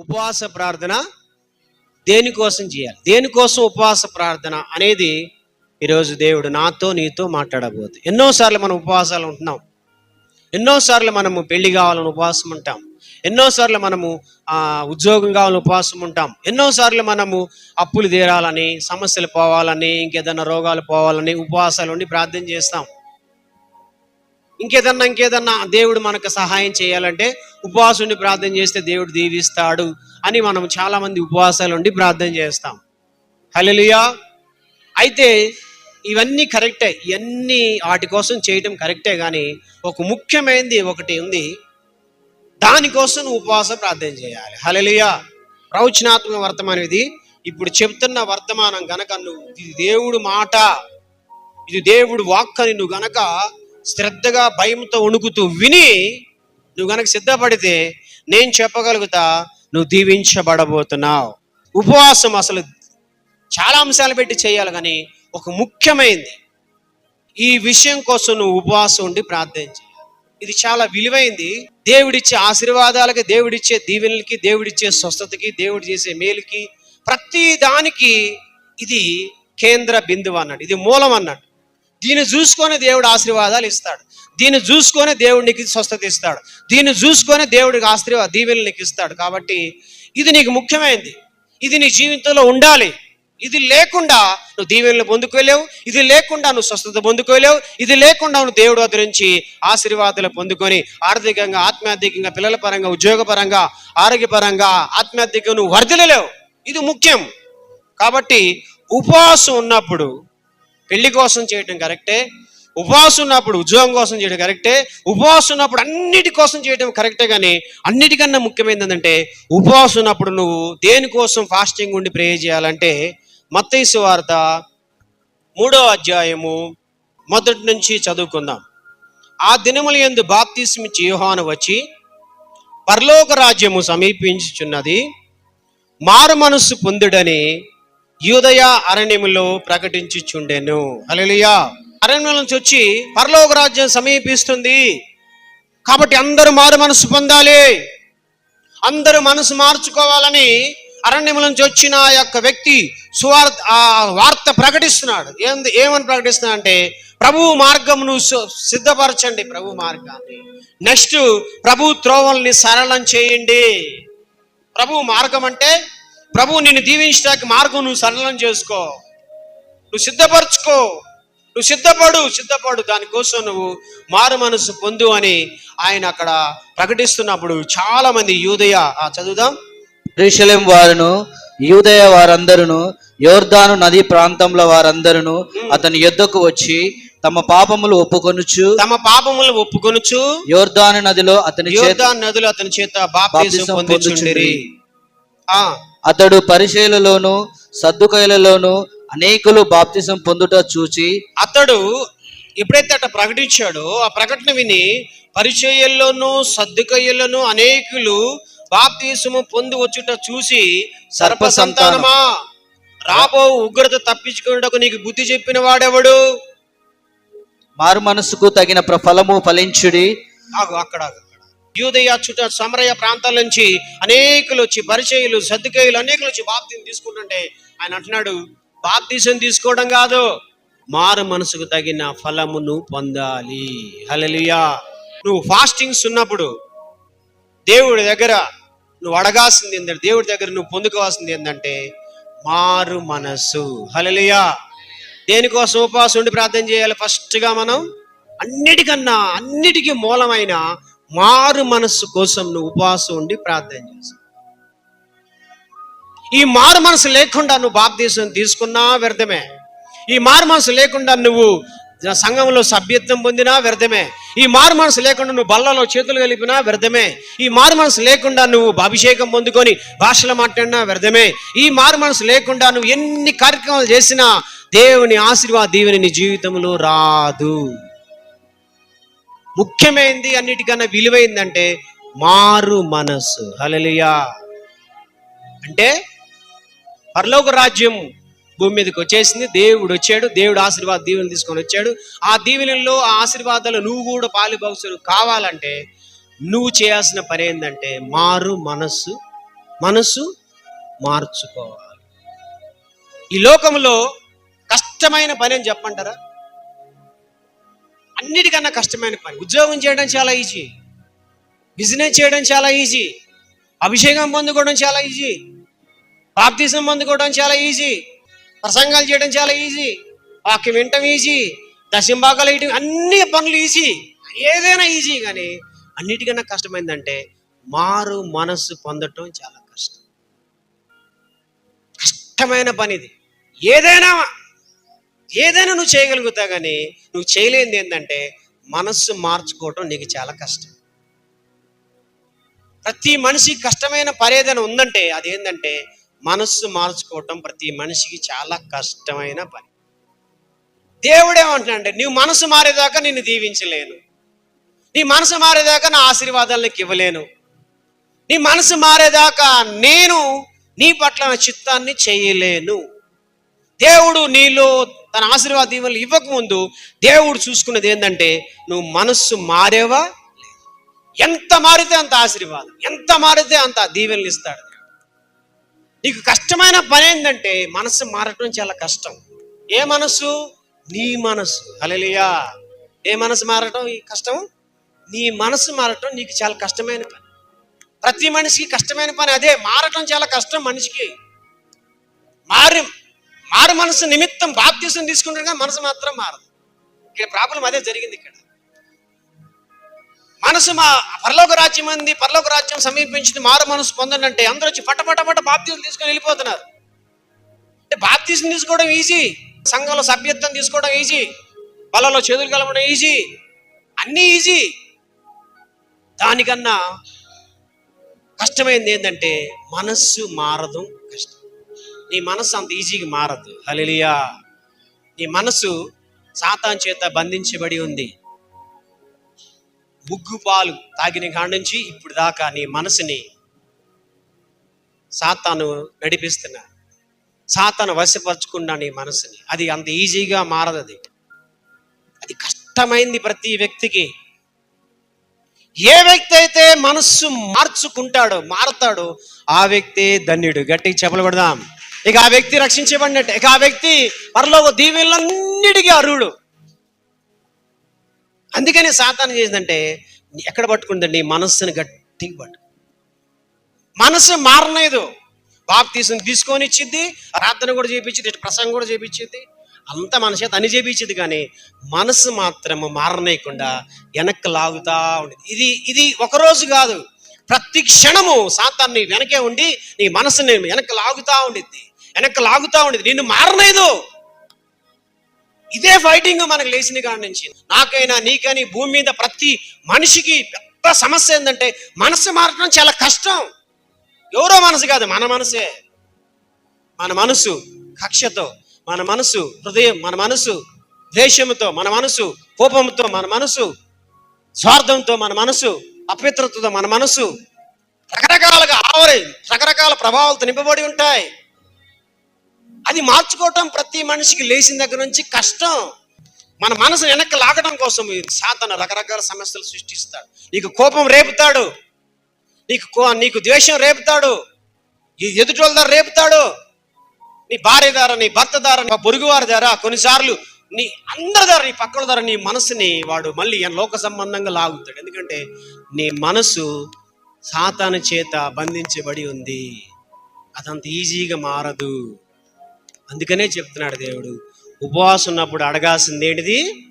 ఉపవాస ప్రార్థన దేనికోసం చేయాలి? దేనికోసం ఉపవాస ప్రార్థన అనేది ఈరోజు దేవుడు నాతో నీతో మాట్లాడబోదు. ఎన్నోసార్లు మనం ఉపవాసాలు ఉంటున్నాం. ఎన్నోసార్లు మనము పెళ్ళి కావాలని ఉపవాసం ఉంటాం. ఎన్నోసార్లు మనము ఉద్యోగం కావాలని ఉపవాసం ఉంటాం. ఎన్నోసార్లు మనము అప్పులు తీరాలని సమస్యలు పోవాలని ఇంకేదన్నా రోగాలు పోవాలని ఉపవాసాలు ఉండి ప్రార్థన చేస్తాం. ఇంకేదన్నా ఇంకేదన్నా దేవుడు మనకు సహాయం చేయాలంటే ఉపవాసం ప్రార్థన చేస్తే దేవుడు దీవిస్తాడు అని మనం చాలామంది ఉపవాసాలు ఉండి ప్రార్థన చేస్తాం. హలలియా అయితే ఇవన్నీ కరెక్టే ఇవన్నీ వాటి కోసం చేయటం కరెక్టే కానీ ఒక ముఖ్యమైనది ఒకటి ఉంది. దానికోసం నువ్వు ఉపవాస ప్రార్థన చేయాలి. హలలియా ప్రవచనాత్మక వర్తమానం ఇది. ఇప్పుడు చెప్తున్న వర్తమానం గనక నువ్వు ఇది దేవుడు మాట ఇది దేవుడు వాక్కని నువ్వు గనక శ్రద్ధగా భయంతో వణుకుతూ విని నువ్వు గనక సిద్ధపడితే నేను చెప్పగలుగుతా నువ్వు దీవించబడబోతున్నావు. ఉపవాసం అసలు చాలా అంశాలు పెట్టి చేయాలి కానీ ఒక ముఖ్యమైనది ఈ విషయం కోసం నువ్వు ఉపవాసం ఉండి ప్రార్థన ఇది చాలా విలువైంది. దేవుడిచ్చే ఆశీర్వాదాలకి దేవుడిచ్చే దీవెనలకి దేవుడిచ్చే స్వస్థతకి దేవుడు చేసే మేలుకి ప్రతి దానికి ఇది కేంద్ర బిందువు అన్నాడు. ఇది మూలం అన్నాడు. దీన్ని చూసుకొని దేవుడు ఆశీర్వాదాలు ఇస్తాడు. దీన్ని చూసుకొని దేవుడు నీకు స్వస్థత ఇస్తాడు. దీన్ని చూసుకొని దేవుడికి ఆశీర్వాద దీవెలు నీకు ఇస్తాడు. కాబట్టి ఇది నీకు ముఖ్యమైనది ఇది నీ జీవితంలో ఉండాలి. ఇది లేకుండా నువ్వు దీవెనలు పొందుకోలేవు ఇది లేకుండా నువ్వు స్వస్థత పొందుకోలేవు ఇది లేకుండా నువ్వు దేవుడు వద్ద నుంచి ఆశీర్వాదాలు పొందుకొని ఆర్థికంగా ఆత్మార్థికంగా పిల్లల పరంగా ఉద్యోగపరంగా ఆరోగ్యపరంగా ఆత్మార్థికంగా నువ్వు వర్ధిల్లలేవు. ఇది ముఖ్యం. కాబట్టి ఉపవాసం ఉన్నప్పుడు పెళ్ళి కోసం చేయటం కరెక్టే ఉపవాసం ఉన్నప్పుడు ఉద్యోగం కోసం చేయడం కరెక్టే ఉపవాసం ఉన్నప్పుడు అన్నిటి కోసం చేయడం కరెక్టే కానీ అన్నిటికన్నా ముఖ్యమైనది ఏంటంటే ఉపవాసం ఉన్నప్పుడు నువ్వు దేనికోసం ఫాస్టింగ్ ఉండి ప్రే చేయాలంటే మత్తైసు వార్త మూడో అధ్యాయము మొదటి నుంచి చదువుకుందాం. ఆ దినముల యందు బాప్తిస్మిచ్చి యోహాను వచ్చి పరలోక రాజ్యము సమీపించుచున్నది మారు మనస్సు పొందుడని యూదయ అరణ్యములో ప్రకటించుచుండెను. అలలియా అరణ్యం నుంచి వచ్చి పరలోక రాజ్యం సమీపిస్తుంది. కాబట్టి అందరూ మారు మనసు పొందాలి. అందరూ మనసు మార్చుకోవాలని అరణ్యం నుంచి వచ్చిన ఆ యొక్క వ్యక్తి సువార్త ఆ వార్త ప్రకటిస్తున్నాడు. ఏంది ఏమని ప్రకటిస్తున్నా అంటే ప్రభు మార్గమును సిద్ధపరచండి ప్రభు మార్గాన్ని. నెక్స్ట్ ప్రభు త్రోవల్ని సరళం చేయండి. ప్రభు మార్గం అంటే ప్రభు నిన్ను దీవించడానికి మార్గం నువ్వు సరళం చేసుకో. నువ్వు సిద్ధపరచుకో. నువ్వు సిద్ధపడు సిద్ధపడు. దానికోసం నువ్వు మారు మనసు పొందు అని ఆయన అక్కడ ప్రకటిస్తున్నప్పుడు చాలా మంది యూదయ ఆ, చదువుదాం. ఎరుషలేం వారును యూదయ వారందరును యోర్దాను నది ప్రాంతంలో వారందరును అతని యొద్దకు వచ్చి తమ పాపములు ఒప్పుకొనుచు తమ పాపములు ఒప్పుకొనుచు యోర్దాను నదిలో అతని చేత యోర్దాన్ నదులు అతని చేత బాప్తిసం పొందుచుండిరి. ఆ. అతడు పరిచయలలోను సద్దుకైలలోను అనేకులు బాప్తిసం పొందుట చూచి అతడు ఎప్పుడైతే అట్లా ప్రకటించాడో ఆ ప్రకటన విని పరిచయల్లోనూ సర్దుకయ్యలను అనేకులు బాప్తీసము పొంది వచ్చుట చూసి సర్ప సంతానమా రాబో ఉగ్రత తప్పించుకున్నటకు నీకు బుద్ధి చెప్పిన వాడెవడు? మారు మనసుకు తగిన ప్ర- ఫలము ఫలించుడి అక్కడ యూదయ చుట్ట సమరయ ప్రాంతాల నుంచి అనేకులు వచ్చి పరిచయులు సర్దుకేయులు అనేకులు వచ్చి బాప్తిని తీసుకుంటుంటే ఆయన అంటున్నాడు బాప్తీసం తీసుకోవడం కాదు మారు మనసుకు తగిన ఫలమును పొందాలి. హలలియా నువ్వు ఫాస్టింగ్స్ ఉన్నప్పుడు దేవుడి దగ్గర నువ్వు అడగాల్సింది ఏంటంటే దేవుడి దగ్గర నువ్వు పొందుకోవాల్సింది ఏంటంటే మారు మనసు. హలలియా దేనికోసం ఉపవాసం ఉండి ప్రార్థన చేయాలి? ఫస్ట్గా మనం అన్నిటికన్నా అన్నిటికీ మూలమైన మారు మనస్సు కోసం నువ్వు ఉపవాసం ఉండి ప్రార్థన చేస్తావు. ఈ మారు మనసు లేకుండా నువ్వు బాప్తీసం తీసుకున్నా వ్యర్థమే. ఈ మారు మనసు లేకుండా నువ్వు సంఘంలో సభ్యత్వం పొందినా వ్యర్థమే. ఈ మారు మనసు లేకుండా నువ్వు బల్లలో చేతులు కలిపినా వ్యర్థమే. ఈ మారు మనసు లేకుండా నువ్వు అభిషేకం పొందుకొని భాషలు మాట్లాడినా వ్యర్థమే. ఈ మారు మనసు లేకుండా నువ్వు ఎన్ని కార్యక్రమాలు చేసినా దేవుని ఆశీర్వాద దీవెని నీ జీవితంలో రాదు. ముఖ్యమైనది అన్నిటికన్నా విలువైందంటే మారు మనసు హలలియా అంటే పరలోక రాజ్యం భూమి మీదకి వచ్చేసింది. దేవుడు వచ్చాడు. దేవుడు ఆశీర్వాద దీవెనలు తీసుకొని వచ్చాడు. ఆ దీవెనల్లో ఆ ఆశీర్వాదాలు నువ్వు కూడా పాలుభాగసులు కావాలంటే నువ్వు చేయాల్సిన పని ఏంటంటే మారు మనస్సు మనసు మార్చుకోవాలి. ఈ లోకంలో కష్టమైన పని అని చెప్పంటారా అన్నిటికన్నా కష్టమైన పని. ఉద్యోగం చేయడం చాలా ఈజీ. బిజినెస్ చేయడం చాలా ఈజీ. అభిషేకం పొందుకోవడం చాలా ఈజీ. బాప్తిజం పొందుకోవడం చాలా ఈజీ. ప్రసంగాలు చేయడం చాలా ఈజీ. వాక్యం వినటం ఈజీ. దశంభాగాలు వేయటం అన్ని పనులు ఈజీ. ఏదైనా ఈజీ కానీ అన్నిటికన్నా కష్టమైందంటే మారు మనస్సు పొందటం చాలా కష్టం. కష్టమైన పని ఇది ఏదైనా ఏదైనా నువ్వు చేయగలుగుతావు కానీ నువ్వు చేయలేనిది ఏంటంటే మనస్సు మార్చుకోవటం నీకు చాలా కష్టం. ప్రతి మనిషికి కష్టమైన పని ఏదైనా ఉందంటే అదేంటంటే మనస్సు మార్చుకోవటం ప్రతి మనిషికి చాలా కష్టమైన పని. దేవుడేమంటున్నాడంటే నీవు మనసు మారేదాకా నిన్ను దీవించలేను. నీ మనసు మారేదాకా నా ఆశీర్వాదాలు నీకు ఇవ్వలేను. నీ మనసు మారేదాకా నేను నీ పట్ల నా చిత్తాన్ని చేయలేను. దేవుడు నీలో తన ఆశీర్వాద దీవెనలు ఇవ్వకముందు దేవుడు చూసుకున్నది ఏంటంటే నువ్వు మనస్సు మారేవా? ఎంత మారితే అంత ఆశీర్వాదం ఎంత మారితే అంత దీవెనలు ఇస్తాడు నీకు కష్టమైన పని ఏంటంటే మనస్సు మారటం చాలా కష్టం. ఏ మనస్సు? నీ మనస్సు. అలలియా ఏ మనసు మారటం ఈ కష్టం? నీ మనసు మారటం నీకు చాలా కష్టమైన పని. ప్రతి మనిషికి కష్టమైన పని అదే మారటం చాలా కష్టం మనిషికి. మారి. ఆరు మనసు నిమిత్తం బాప్తీసం తీసుకుంటుండగా మనసు మాత్రం మారదు. ఇక్కడ ప్రాబ్లం అదే జరిగింది ఇక్కడ. మనసు మా పరలోక రాజ్యం అంది పరలోక రాజ్యం సమీపించింది మారు మనసు పొందండి అంటే అందరూ వచ్చి పట పట బాప్తీసం తీసుకొని వెళ్ళిపోతున్నారు. అంటే బాప్తీసం తీసుకోవడం ఈజీ సంఘంలో సభ్యత్వం తీసుకోవడం ఈజీ బలలో చేతులు కలపడం ఈజీ అన్నీ ఈజీ దానికన్నా కష్టమైంది ఏంటంటే మనస్సు మారదు కష్టం. నీ మనసు అంత ఈజీగా మారదు. హలిలియా నీ మనసు సాతాన్ చేత బంధించబడి ఉంది. ముగ్గు పాలు తాగిన కాడ నుంచి ఇప్పుడు దాకా నీ మనసుని సాతాను నడిపిస్తున్నా. సాతాను వశపరచుకున్నా నీ మనసుని. అది అంత ఈజీగా మారదు అది అది కష్టమైంది ప్రతి వ్యక్తికి. ఏ వ్యక్తి అయితే మనస్సు మార్చుకుంటాడో మారతాడో ఆ వ్యక్తి ధన్యుడు. గట్టి చెప్పలు పెడదాం ఇక ఆ వ్యక్తి రక్షించబడినట్టు. ఇక ఆ వ్యక్తి పరలోక దీవెనలన్నిటికీ అర్హుడు. అందుకని సాతాను చేసిందంటే ఎక్కడ పట్టుకుందండి నీ మనస్సును గట్టిగా పట్టు. మనసు మారలేదు. బాప్తీసం తీసుకొని ఇచ్చింది ప్రార్థన కూడా చేపించింది ఇటు ప్రసంగం కూడా చేపించింది. అంత మన చేత అని చేపించింది కానీ మనసు మాత్రం మారనేయకుండా వెనక్కి లాగుతా ఉండేది. ఇది ఇది ఒకరోజు కాదు. ప్రతి క్షణము సాతాన్ని వెనకే ఉండి నీ మనసుని వెనక్కి లాగుతా ఉండిద్ది వెనక్కి లాగుతా ఉండేది. నిన్ను మారలేదు. ఇదే ఫైటింగ్ మనకు లేచిన కాడి నుంచి. నాకైనా నీకని భూమి మీద ప్రతి మనిషికి పెద్ద సమస్య ఏంటంటే మనసు మారడం చాలా కష్టం. ఎవరో మనసు కాదు మన మనసే. మన మనసు కక్షతో మన మనసు హృదయం మన మనసు ద్వేషముతో మన మనసు కోపంతో మన మనసు స్వార్థంతో మన మనసు అపవిత్రతతో మన మనసు రకరకాలుగా ఆవరి రకరకాల ప్రభావాలతో నింపబడి ఉంటాయి. అది మార్చుకోవటం ప్రతి మనిషికి లేచిన దగ్గర నుంచి కష్టం. మన మనసు వెనక్కి లాగడం కోసం సాధన రకరకాల సమస్యలు సృష్టిస్తాడు. నీకు కోపం రేపుతాడు. నీకు కో నీకు ద్వేషం రేపుతాడు. ఎదుటోళ్ళ ద్వారా రేపుతాడు. నీ భార్య ద్వారా నీ భర్త ద్వారా నీ పొరుగువారి ద్వారా కొన్నిసార్లు నీ అందరి ద్వారా నీ పక్కల ద్వారా నీ మనసుని వాడు మళ్ళీ లోక సంబంధంగా లాగుతాడు. ఎందుకంటే నీ మనసు సాతాను చేత బంధించబడి ఉంది. అదంత ఈజీగా మారదు. అందుకనే చెప్తున్నాడు దేవుడు ఉపవాసం ఉన్నప్పుడు అడగాల్సింది ఏంటిది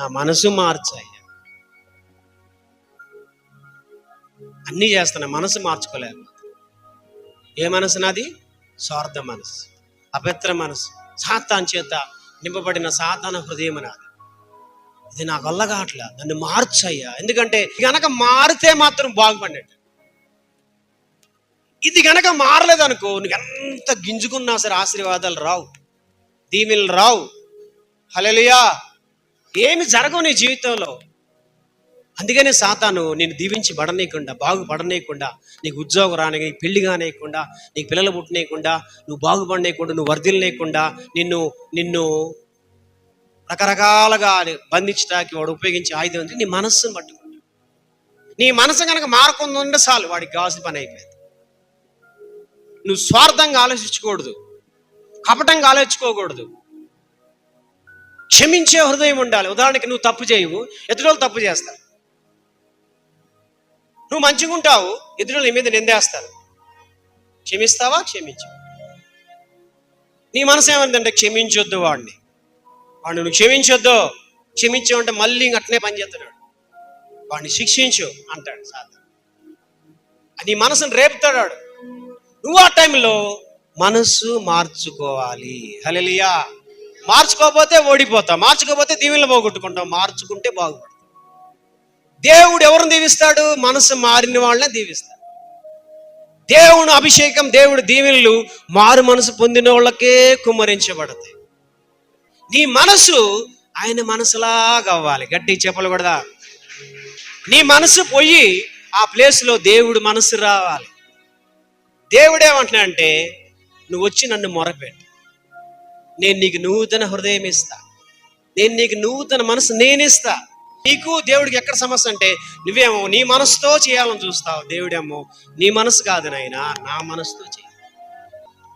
నా మనసు మార్చాయి. అన్నీ చేస్తున్నా మనసు మార్చుకోలేదు ఏ మనసు నాది? స్వార్థ మనసు అపవిత్ర మనసు. సాతాన్ చేత నింపబడిన సాతాన హృదయం నాది. ఇది నా వల్ల కావట్లా? దాన్ని మార్చయ్యా? ఎందుకంటే గనక మారితే మాత్రం బాగుపడినట్టు ఇది గనక మారలేదనుకో నువ్వు ఎంత గింజుకున్నా సరే ఆశీర్వాదాలు రావు. దీవెనలు రావు. హలలియా ఏమి జరగవు నీ జీవితంలో. అందుకనే సాతాను నేను దీవించి పడనీయకుండా బాగుపడనీయకుండా నీకు ఉద్యోగం రాని పెళ్ళి కానేయకుండా నీకు పిల్లలు పుట్టనీయకుండా నువ్వు బాగుపడనీయకుండా నువ్వు వర్ధిల్లేయకుండా నిన్ను నిన్ను రకరకాలుగా బంధించడానికి వాడు ఉపయోగించే ఆయుధం అంటే నీ మనస్సును పట్టుకుంటా నీ మనసు కనుక మారకుండా ఉండే చాలు వాడికి కావాల్సిన పని అయిపోయింది. నువ్వు స్వార్థంగా ఆలోచించకూడదు. కపటంగా ఆలోచించుకోకూడదు క్షమించే హృదయం ఉండాలి. ఉదాహరణకి నువ్వు తప్పు చేయవు ఎదురోళ్ళు తప్పు చేస్తారు. నువ్వు మంచిగా ఉంటావు ఎదురోళ్ళు నీ మీద నిందేస్తారు. క్షమిస్తావా? క్షమించు. నీ మనసు ఏమందంటే క్షమించొద్దు వాడిని. వాడిని నువ్వు క్షమించొద్దు. క్షమించావంటే మళ్ళీ అట్లే పనిచేస్తున్నాడు పని చేస్తున్నాడు. వాడిని శిక్షించు అంటాడు సాధన. నీ మనసును రేపుతాడు నువ్వు ఆ టైంలో మనసు మార్చుకోవాలి. హలలియా మార్చుకోకపోతే ఓడిపోతావు మార్చుకోకపోతే దీవెనలు పోగొట్టుకుంటావు. మార్చుకుంటే బాగుపడతావు. దేవుడు ఎవరిని దీవిస్తాడు? మనసు మారిన వాళ్ళనే దీవిస్తాడు. దేవుని అభిషేకం దేవుడి దీవెనలు మారు మనసు పొందిన వాళ్ళకే కుమ్మరించబడతాయి. నీ మనసు ఆయన మనసులాగా అవ్వాలి. గట్టి చెప్పలు కూడా నీ మనసు పోయి ఆ ప్లేస్లో దేవుడు మనసు రావాలి. దేవుడు అంటే నువ్వు వచ్చి నన్ను మొరపెట్టు. నేను నీకు నూతన హృదయం ఇస్తా. నేను నీకు నూతన మనసు నేను ఇస్తా నీకు దేవుడికి ఎక్కడ సమస్య అంటే నువ్వేమో నీ మనసుతో చేయాలని చూస్తావు. దేవుడేమో నీ మనసు కాదు నాయనా నా మనసుతో చేయి.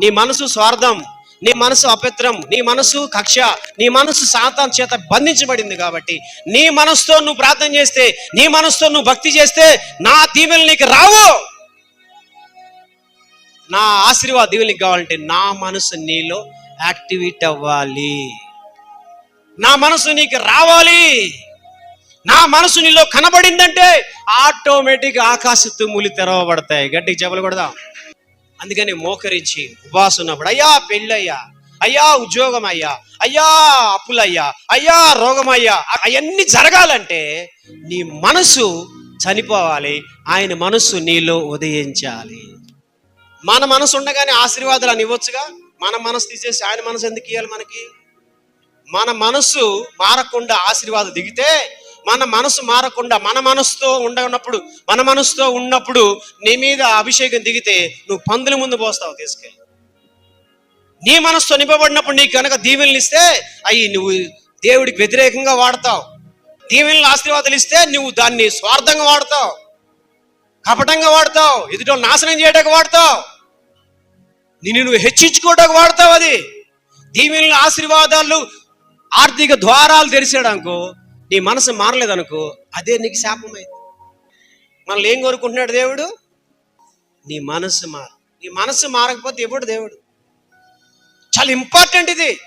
నీ మనసు స్వార్థం నీ మనసు అపిత్రం నీ మనసు కక్ష నీ మనసు సాతాన్ చేత బంధించబడింది కాబట్టి నీ మనసుతో నువ్వు ప్రార్థన చేస్తే నీ మనసుతో నువ్వు భక్తి చేస్తే నా దీవెనలు నీకు రావు. నా ఆశీర్వాద దేవునికి కావాలంటే నా మనసు నీలో యాక్టివేట్ అవ్వాలి. నా మనసు నీకు రావాలి. నా మనసు నీలో కనబడిందంటే ఆటోమేటిక్ ఆకాశ తుమ్ములు తెరవబడతాయి. గట్టికి చెప్పలు కొడదాం. అందుకని మోకరించి ఉపవాసం ఉన్నప్పుడు అయ్యా పెళ్ళయ్యా అయ్యా ఉద్యోగం అయ్యా అయ్యా అప్పులయ్యా అయ్యా రోగం అయ్యా అవన్నీ జరగాలంటే నీ మనసు చనిపోవాలి. ఆయన మనసు నీలో ఉదయించాలి. మన మనసు ఉండగానే ఆశీర్వాదాలు అని ఇవ్వచ్చుగా? మన మనసు తీసేసి ఆయన మనసు ఎందుకు ఇవ్వాలి మనకి? మన మనసు మారకుండా ఆశీర్వాదం దిగితే మన మనసు మారకుండా మన మనసుతో ఉండనప్పుడు మన మనసుతో ఉన్నప్పుడు నీ మీద అభిషేకం దిగితే నువ్వు పందుల ముందు పోస్తావు తీసుకెళ్ళి. నీ మనసుతో నింపబడినప్పుడు నీకు కనుక దీవెనలు ఇస్తే అవి నువ్వు దేవుడికి వ్యతిరేకంగా వాడతావు. దీవెనలు ఆశీర్వాదాలు ఇస్తే నువ్వు దాన్ని స్వార్థంగా వాడతావు. కపటంగా వాడతావు. ఎదుట నాశనం చేయడానికి వాడతావు. నిన్ను నువ్వు హెచ్చించుకోవడానికి వాడతావు అది. దీవెనలు ఆశీర్వాదాలు ఆర్థిక ద్వారాలు తెరిచాడనుకో నీ మనసు మారలేదనుకో అదే నీకు శాపమైంది. మనల్ని ఏం కోరుకుంటున్నాడు దేవుడు? నీ మనసు మార. నీ మనసు మారకపోతే ఎవడు దేవుడు? చాలా ఇంపార్టెంట్ ఇది.